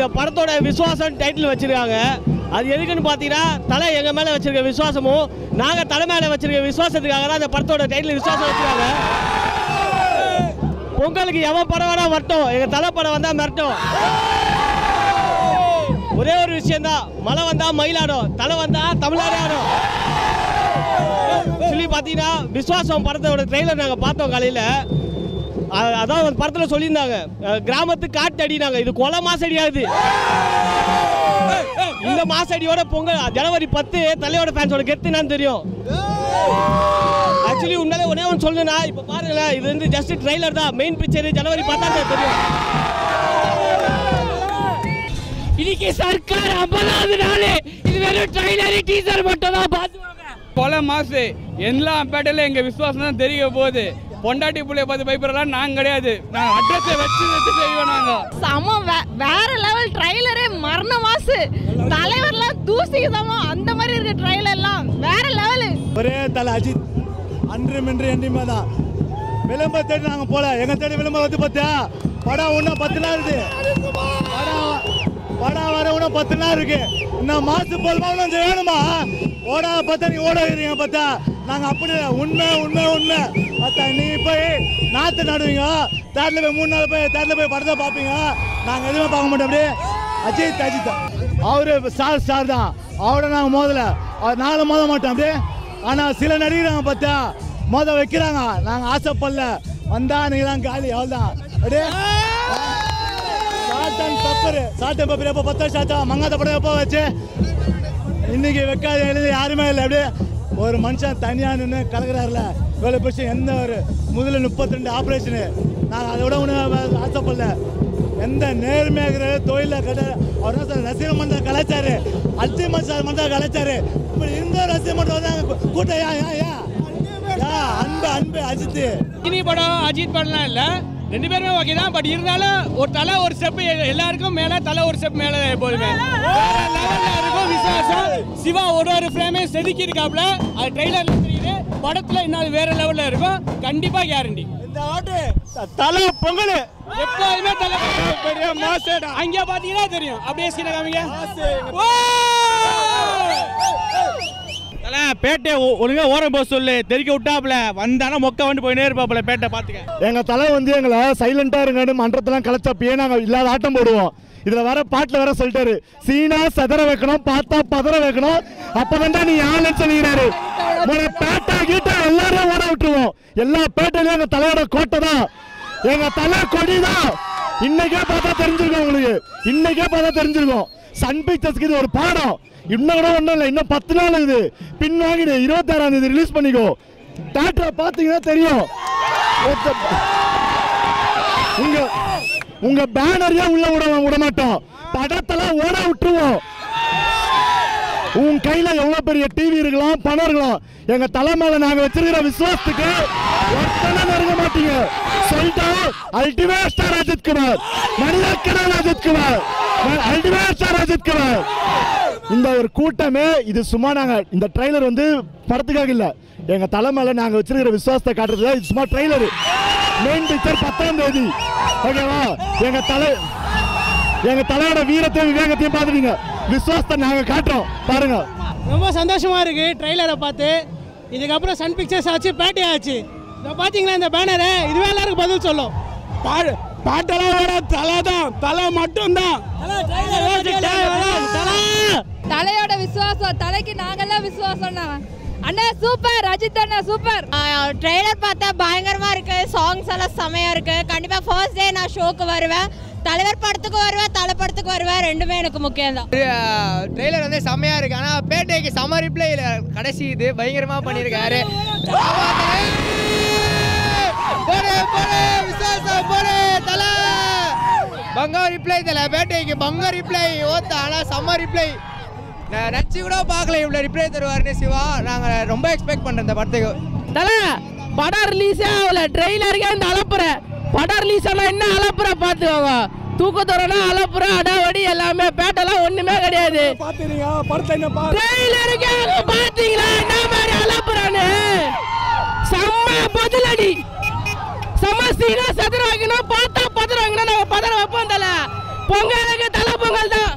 இந்த படத்தோட விசுவாசம் டைட்டில் வச்சிருக்காங்க. அது எதுக்குன்னு பார்த்தீங்கன்னா தலை எங்கள் மேலே வச்சிருக்க விசுவாசமும் நாங்கள் தலை மேலே வச்சிருக்க விசுவாசத்துக்காக தான் அந்த படத்தோட டைட்டில் விசுவாசம் வச்சிருக்காங்க. பொங்கலுக்கு எவன் படம் வேணா வரட்டும். எங்கள் தலை படம் வந்தால் மிரட்டும். ஒரே ஒரு விஷயம்தான். மழை வந்தால் மயிலாடும் தலை வந்தால் தமிழ்நாடு ஆடும். சொல்லி பார்த்தீங்கன்னா விஸ்வாசம் படத்தோட ட்ரெய்லர் நாங்கள் பார்த்தோம் காலையில். அதான் அந்த படத்தில் சொல்லியிருந்தாங்க. கிராமத்து காட்டு அடினாங்க. இது கொலை மாசடியாது இந்த மாசடியோட பொங்கல் ஜனவரி பத்து தலையோட ஃபேன்ஸோட கெத்து என்னன்னு தெரியும். ஆக்சுவலி உன்னாலே ஒரே ஒன்று சொல்லுனா இப்போ பாருங்களேன் இது வந்து ஜஸ்ட் ட்ரெய்லர் தான். மெயின் பிக்சர் ஜனவரி பத்தாம் தேதி தெரியும். இன்னைக்கு சர்க்கார் ஐம்பதாவது நாள். இது வெறும் ட்ரைலர் டீசர் மட்டும் தான் பார்த்துவாங்க கொலை மாசு. எல்லா பேட்டையில எங்க விசுவாசம் தான் தெரிய போகுது. பொண்டாட்டி புள்ளைய பார்த்து பயப்படுறலாம் நாங்க கிடையாது. நாங்க அட்ரஸை வச்சு வச்சு செய்வோம் நாங்க. சம வே- வேற லெவல் ட்ரைலரே மரண மாசு தலைவர்லாம் தூசி சமம் அந்த மாதிரி இருக்க ட்ரைலர்லாம் வேற லெவலு ஒரே தலை அஜித். அன்று மின்று என்றுமே தான். விளம்பரம் தேடி நாங்கள் போல. எங்க தேடி விளம்பரம் வந்து பார்த்தியா படம் இன்னும் பத்து நாள் இருக்கு படம் படம் வர இன்னும் பத்து நாள் இருக்கு. இன்னும் மாசு போல் இன்னும் வேணுமா? ஓடா பார்த்தா நீ ஓட பார்த்தா நாங்க அப்படி. உண்மை உண்மை உண்மை. பார்த்தா நீ போய் நாற்று நடுவீங்க. தேட்டில் போய் மூணு நாள் போய் தேட்டில் போய் படத்தை பார்ப்பீங்க. நாங்கள் எதுவுமே பார்க்க மாட்டோம் அப்படியே அஜித் அஜித். அவர் ஸ்டார் ஸ்டார் தான். அவரோட நாங்கள் மோதலை. அவர் நாலு மோத மாட்டோம் அப்படியே. ஆனால் சில நடிகராங்க பார்த்தா மோத வைக்கிறாங்க. நாங்கள் ஆசைப்படல. வந்தா நீங்க தான் காலி அவ்வளோதான் அப்படியே. சாட்டன் பப்பர் சாட்டன் பப்பர் எப்போ பத்து வருஷம் ஆச்சா படம் எப்போ வச்சு இன்னைக்கு வைக்காத எழுதி யாருமே இல்லை அப்படியே. ஒரு மனுஷன் தனியாக நின்று கலக்கிறாருல. இவ்வளோ பிரச்சனை எந்த ஒரு முதல்ல முப்பத்தி ரெண்டு ஆப்ரேஷனு நாங்கள் அதை விட ஒன்றும் ஆசைப்படல. எந்த நேர்மையாக தொழில கட்ட அவர் சொல்ற ரசிகர் மன்றம் கலாச்சாரு. அல்டிமேட் மன்றம் கலாச்சாரு. இப்படி இருந்த ரசிகர் மன்றம் வந்து கூட்டம் ஏன் ஏன் ஏன் அன்பு அன்பு அஜித்து. இனி படம் அஜித் படம்லாம் இல்ல. ரெண்டு பேருமே ஓகே தான். பட் இருந்தாலும் ஒரு தலை ஒரு ஸ்டெப் எல்லாருக்கும் மேல தலை ஒரு ஸ்டெப் மேல எப்போதுமே. வேற லெவல்ல இருக்கும் விசுவாசம். சிவா ஒரு ஒரு ஃப்ரேமே செதுக்கி இருக்காப்ல அது ட்ரெய்லர்ல தெரியுது படத்துல இன்னும் வேற லெவல்ல இருக்கும். கண்டிப்பா கேரண்டி இந்த ஆட்டு தலை பொங்கல். எப்போதுமே தலை பெரிய மாசம் அங்க பாத்தீங்கன்னா தெரியும். அப்படியே சீன காமிங்க! தலை பேட்டை ஒழுங்கா ஓரம் போக சொல்லு. தெறிக்க விட்டாப்ல வந்தானா மொக்க வந்து போயினே இருப்பாப்ல பேட்டை பார்த்துக்க. எங்க தலை வந்து எங்களை சைலண்டா இருங்கன்னு மன்றத்தெல்லாம் கலைச்சப்பயே நாங்க இல்லாத ஆட்டம் போடுவோம். இதுல வர பாட்டுல வர சொல்லிட்டாரு. சீனா சதற வைக்கணும் பார்த்தா பதற வைக்கணும். அப்பதான் நீ யாருன்னு சொல்லிக்கிறாரு உன பேட்டா கீட்டா எல்லாரும் ஓட விட்டுருவோம். எல்லா பேட்டையிலும் எங்க தலையோட கோட்டை தான். எங்க தலை கொடி தான் இன்னைக்கே பார்த்தா தெரிஞ்சிருக்கோம் உங்களுக்கு. இன்னைக்கே பார்த்தா தெரிஞ்சிருக்கோம். சன் பிக்சர்ஸ்க்கு இது ஒரு பாடம். இன்னும் கூட ஒன்றும் இல்லை. இன்னும் பத்து நாள் இது பின் வாங்கிடு. இருபத்தாறாம் தேதி ரிலீஸ் பண்ணிக்கோ. தேட்டரை பார்த்தீங்கன்னா தெரியும். உங்க உங்க பேனரையே உள்ள விட விட படத்தெல்லாம் ஓட விட்டுருவோம். உன் கையில எவ்வளவு பெரிய டிவி இருக்கலாம் பணம் இருக்கலாம். எங்க தலை நாங்க வச்சிருக்கிற விசுவாசத்துக்கு ஒத்தனை நெருங்க மாட்டீங்க. சொல்லிட்டோம் அல்டிமேட் ஸ்டார் அஜித் குமார். மனிதக்கடல் Ajith Kumar. Ultimate star Ajith Kumar. இந்த ஒரு கூட்டமே இது சும்மா நாங்க இந்த ட்ரெய்லர் வந்து படத்துக்காக இல்ல. எங்க தலை நாங்க வச்சிருக்கிற விசுவாசத்தை காட்டுறது இது சும்மா ட்ரெய்லரு மெயின் பிக்சர் பத்தாம் தேதி. ஓகேவா? எங்க தலை எங்க தலையோட வீரத்தையும் விவேகத்தையும் பாத்துட்டீங்க விசுவாசத்தை நாங்க காட்டுறோம். பாருங்க. ரொம்ப சந்தோஷமா இருக்கு ட்ரெய்லரை பார்த்து. இதுக்கப்புறம் சன் பிக்சர்ஸ் ஆச்சு பேட்டை ஆச்சு. இப்போ பார்த்தீங்களா இந்த பேனரை இதுவே எல்லாருக்கும் பதில் சொல்லும். பாட்டெல்லாம் ஓட தலை தான். தலை மட்டும் தான் தலையோட விசுவாசம் தலைக்கு நாங்கெல்லாம் விசுவாசம்னா. அண்ணா சூப்பர் அஜித் அண்ணா சூப்பர் ட்ரெய்லர் பார்த்தா பயங்கரமா இருக்கு. சாங்ஸ் எல்லாம் செமையா இருக்கு. கண்டிப்பா ஃபர்ஸ்ட் டே நான் ஷோக்கு வருவேன். தலைவர் படத்துக்கு வருவேன் தலை படத்துக்கு வருவேன். ரெண்டுமே எனக்கு முக்கியம் தான் ட்ரெய்லர் வந்து செம்மையா இருக்கு. ஆனா பேட்டைக்கு சம ரிப்ளை கடைசி இது பயங்கரமா பண்ணிருக்காரு. பங்கா ரிப்ளை தல. பேட்டைக்கு பங்கா ரிப்ளை ஓத்த ஆனா செம்ம ரிப்ளை நான் நினச்சி கூட பார்க்கல இவ்வளோ ரிப்ளை தருவார்னு சிவா. நாங்கள் ரொம்ப எக்ஸ்பெக்ட் பண்ணுறோம் இந்த படத்துக்கு. தலை படம் ரிலீஸே ஆகல. ட்ரெய்லருக்கே இந்த அலப்புற. படம் ரிலீஸ் ஆனால் என்ன அலப்புற பார்த்துக்கோங்க. தூக்கத்தோடனா அலப்புற அடாவடி எல்லாமே பேட்டெல்லாம் ஒன்றுமே கிடையாது. பாத்தீங்களா படத்தை என்ன ட்ரெய்லருக்கே பாத்தீங்களா என்ன மாதிரி அலப்புறானு செம்ம பதிலடி. சமஸ்தீனா சதுர வாங்கினா பார்த்தா பதற வாங்கினா நாங்கள் பதற வைப்போம் தலை. பொங்கலுக்கு தலை பொங்கல் தான்.